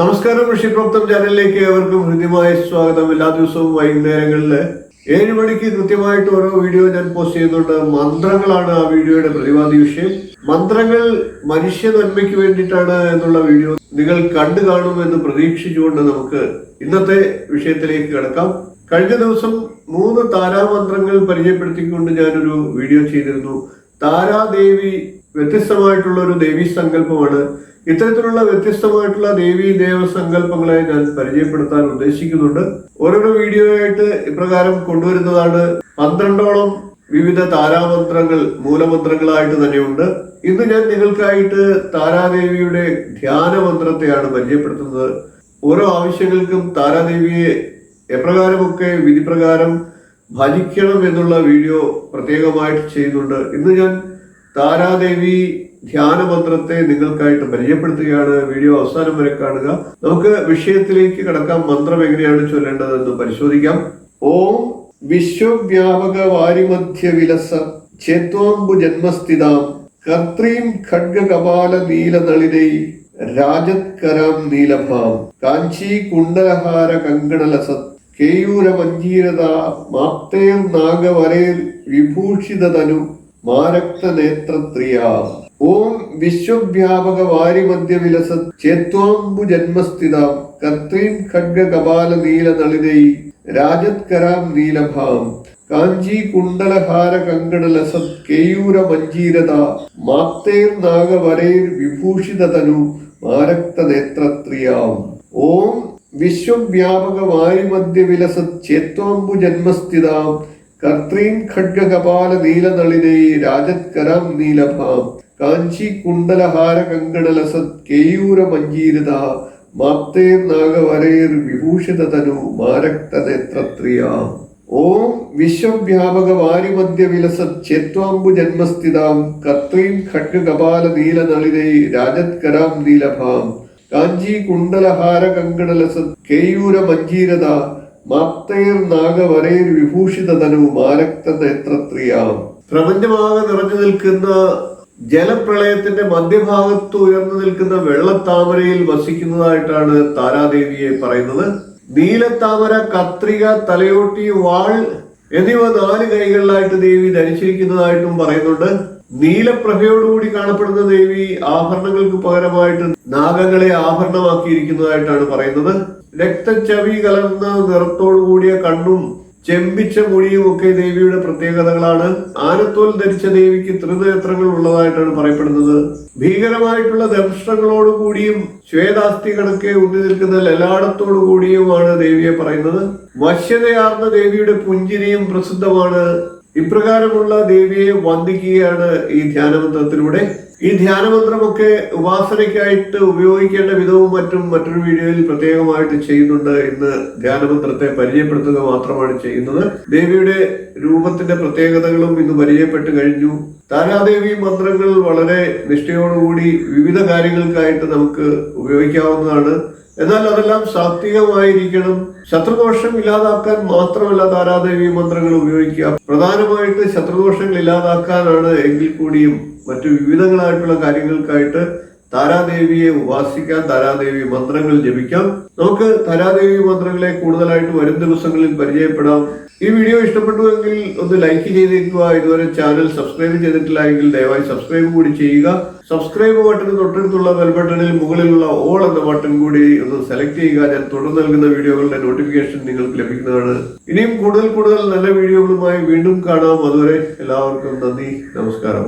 നമസ്കാരം ഋഷിപ്രോക്തം ചാനലിലേക്ക് ഏവർക്കും ഹൃദ്യമായ സ്വാഗതം. എല്ലാ ദിവസവും വൈകുന്നേരങ്ങളിൽ ഏഴ് മണിക്ക് കൃത്യമായിട്ട് ഓരോ വീഡിയോ ഞാൻ പോസ്റ്റ് ചെയ്യുന്നുണ്ട്. മന്ത്രങ്ങളാണ് ആ വീഡിയോയുടെ പ്രതിവാദി വിഷയം. മന്ത്രങ്ങൾ മനുഷ്യ നന്മയ്ക്ക് വേണ്ടിയിട്ടാണ് എന്നുള്ള വീഡിയോ നിങ്ങൾ കണ്ടു കാണുമെന്ന് പ്രതീക്ഷിച്ചുകൊണ്ട് നമുക്ക് ഇന്നത്തെ വിഷയത്തിലേക്ക് കിടക്കാം. കഴിഞ്ഞ ദിവസം മൂന്ന് താരാമന്ത്രങ്ങൾ പരിചയപ്പെടുത്തിക്കൊണ്ട് ഞാനൊരു വീഡിയോ ചെയ്തിരുന്നു. താരാദേവി വ്യത്യസ്തമായിട്ടുള്ള ഒരു ദേവീ സങ്കല്പമാണ്. ഇത്തരത്തിലുള്ള വ്യത്യസ്തമായിട്ടുള്ള ദേവീ ദേവ സങ്കല്പങ്ങളെ ഞാൻ പരിചയപ്പെടുത്താൻ ഉദ്ദേശിക്കുന്നുണ്ട്. ഓരോരോ വീഡിയോ ആയിട്ട് ഇപ്രകാരം കൊണ്ടുവരുന്നതാണ്. പന്ത്രണ്ടോളം വിവിധ താരാമന്ത്രങ്ങൾ മൂലമന്ത്രങ്ങളായിട്ട് തന്നെയുണ്ട്. ഇന്ന് ഞാൻ നിങ്ങൾക്കായിട്ട് താരാദേവിയുടെ ധ്യാന മന്ത്രത്തെയാണ് പരിചയപ്പെടുത്തുന്നത്. ഓരോ ആവശ്യങ്ങൾക്കും താരാദേവിയെ എപ്രകാരമൊക്കെ വിധിപ്രകാരം ഭജിക്കണം എന്നുള്ള വീഡിയോ പ്രത്യേകമായിട്ട് ചെയ്യുന്നുണ്ട്. ഇന്ന് ഞാൻ താരാദേവി ധ്യാനമന്ത്രത്തെ നിങ്ങൾക്കായിട്ട് പരിചയപ്പെടുത്തുകയാണ്. വീഡിയോ അവസാനം വരെ കാണുക. നമുക്ക് വിഷയത്തിലേക്ക് കടക്കാം. മന്ത്രം എങ്ങനെയാണ് ചൊല്ലേണ്ടതെന്ന് പരിശോധിക്കാം. ഓം വിശ്വവ്യാപക വാരിമധ്യ വിലസ ചേത്വാംബു ജന്മസ്ഥിതാം കർത്തീം ഖഡ്ഗകപാല നീലനളിനൈ രാജത്കരാം നീലഭാം കാഞ്ചി കുണ്ടലഹാര കേയൂര മഞ്ജീരത മാപ്തേർ നാഗവരേർ വിഭൂഷിതതനു മാരക്ത നേത്രത്രിയാം ഓം വിശ്വവ്യാപക വാരിമധ്യ വിലസ ചേത്വാംബു ജന്മസ്ഥിതാം കർത്തീം ഖഡ്ഗ കപാല നീല നളിതൈ രാജത്കരാം നീലഭാം കാഞ്ചി കുണ്ടലഹാര കങ്കടലസത് കേയൂര മഞ്ജീരത മാപ്തേർ നാഗവരേർ വിഭൂഷിതതനു മാരക്ത നേത്രത്രിയാം ഓം വിശ്വവ്യാപക വാരിമധ്യ വിലസത് ചേത്വാംബു ജന്മസ്ഥിതാം കർത്തീം ഖഡ്ഗകപാല നീലനളിനേ രാജത്കരം നീലഭാം. കാഞ്ചി കുണ്ടലഹാര കങ്കണലസത് കേയൂര മഞ്ജീരത മാപ്തേർ നാഗവരേർ വിഭൂഷിത തനു മാരക്ത നേത്രത്രിയാം ഓം വിശ്വവ്യാപക വാരിമധ്യ വിലസത് ചേത്വാംബു ജന്മസ്ഥിതാം കർത്രീം ഖഡ്ഗകപാല നീലനളിനേ രാജത്കരാം നീലഭാം. കാഞ്ചി കുണ്ടലഹാര കങ്കണലസത് കേയൂര മഞ്ജീരത മാപ്തേർ വിഭൂഷിത വിഭൂഷിതതനു മാരക്ത നേത്രത്രിയാം പ്രപഞ്ചമാകെ നിറഞ്ഞു നിൽക്കുന്ന ജലപ്രളയത്തിന്റെ മധ്യഭാഗത്ത് ഉയർന്നു നിൽക്കുന്ന വെള്ളത്താമരയിൽ വസിക്കുന്നതായിട്ടാണ് താരാദേവിയെ പറയുന്നത്. നീലത്താമര കത്രിക തലയോട്ടി വാൾ എന്നിവ നാല് കൈകളിലായിട്ട് ദേവി ധരിച്ചിരിക്കുന്നതായിട്ടും പറയുന്നുണ്ട്. നീലപ്രഭയോടുകൂടി കാണപ്പെടുന്ന ദേവി ആഭരണങ്ങൾക്ക് പകരമായിട്ട് നാഗങ്ങളെ ആഭരണമാക്കിയിരിക്കുന്നതായിട്ടാണ് പറയുന്നത്. രക്തച്ചവി കലർന്ന നിറത്തോടു കൂടിയ കണ്ണും ചെമ്പിച്ച മുടിയും ഒക്കെ ദേവിയുടെ പ്രത്യേകതകളാണ്. ആനത്തോൽ ധരിച്ച ദേവിക്ക് ത്രിനേത്രങ്ങൾ ഉള്ളതായിട്ടാണ് പറയപ്പെടുന്നത്. ഭീകരമായിട്ടുള്ള ദംഷ്ടങ്ങളോടുകൂടിയും ശ്വേതാസ്ഥി കണക്കെ ഉന്നി നിൽക്കുന്ന ലലാടത്തോടു കൂടിയുമാണ് ദേവിയെ പറയുന്നത്. വശ്യതയാർന്ന ദേവിയുടെ പുഞ്ചിരിയും പ്രസിദ്ധമാണ് ഇപ്രകാരമുള്ള ദേവിയെ വന്ദിക്കുകയാണ് ഈ ധ്യാനമന്ത്രത്തിലൂടെ. ഈ ധ്യാനമന്ത്രമൊക്കെ ഉപാസനയ്ക്കായിട്ട് ഉപയോഗിക്കേണ്ട വിധവും മറ്റും മറ്റൊരു വീഡിയോയിൽ പ്രത്യേകമായിട്ട് ചെയ്യുന്നുണ്ട് ഇന്ന് ധ്യാനമന്ത്രത്തെ പരിചയപ്പെടുത്തുക മാത്രമാണ് ചെയ്യുന്നത്. ദേവിയുടെ രൂപത്തിന്റെ പ്രത്യേകതകളും ഇന്ന് പരിചയപ്പെട്ട് കഴിഞ്ഞു. താരാദേവി മന്ത്രങ്ങൾ വളരെ നിഷ്ഠയോടുകൂടി വിവിധ കാര്യങ്ങൾക്കായിട്ട് നമുക്ക് ഉപയോഗിക്കാവുന്നതാണ്. എന്നാൽ അതെല്ലാം സാത്വികമായിരിക്കണം. ശത്രുദോഷം ഇല്ലാതാക്കാൻ മാത്രമല്ല താരാദേവി മന്ത്രങ്ങൾ ഉപയോഗിക്കുക. പ്രധാനമായിട്ട് ശത്രുദോഷങ്ങൾ ഇല്ലാതാക്കാനാണ് എങ്കിൽ കൂടിയും മറ്റു വിവിധങ്ങളായിട്ടുള്ള കാര്യങ്ങൾക്കായിട്ട് താരാദേവിയെ ഉപാസിക്കാം താരാദേവി മന്ത്രങ്ങൾ ജപിക്കാം. നമുക്ക് താരാദേവി മന്ത്രങ്ങളെ കൂടുതലായിട്ട് വരും ദിവസങ്ങളിൽ പരിചയപ്പെടാം. ഈ വീഡിയോ ഇഷ്ടപ്പെട്ടു എങ്കിൽ ഒന്ന് ലൈക്ക് ചെയ്തേക്കുക ഇതുവരെ ചാനൽ സബ്സ്ക്രൈബ് ചെയ്തിട്ടില്ല എങ്കിൽ ദയവായി സബ്സ്ക്രൈബ് കൂടി ചെയ്യുക. സബ്സ്ക്രൈബ് ബട്ടൺ തൊട്ടടുത്തുള്ള ബെൽ ബട്ടണിൽ മുകളിലുള്ള ഓൾ എന്ന ബട്ടൺ കൂടി ഒന്ന് സെലക്ട് ചെയ്യുക. ഞാൻ തുടർന്ന് നൽകുന്ന വീഡിയോകളുടെ നോട്ടിഫിക്കേഷൻ നിങ്ങൾക്ക് ലഭിക്കുന്നതാണ്. ഇനിയും കൂടുതൽ കൂടുതൽ നല്ല വീഡിയോകളുമായി വീണ്ടും കാണാം. അതുവരെ എല്ലാവർക്കും നന്ദി നമസ്കാരം.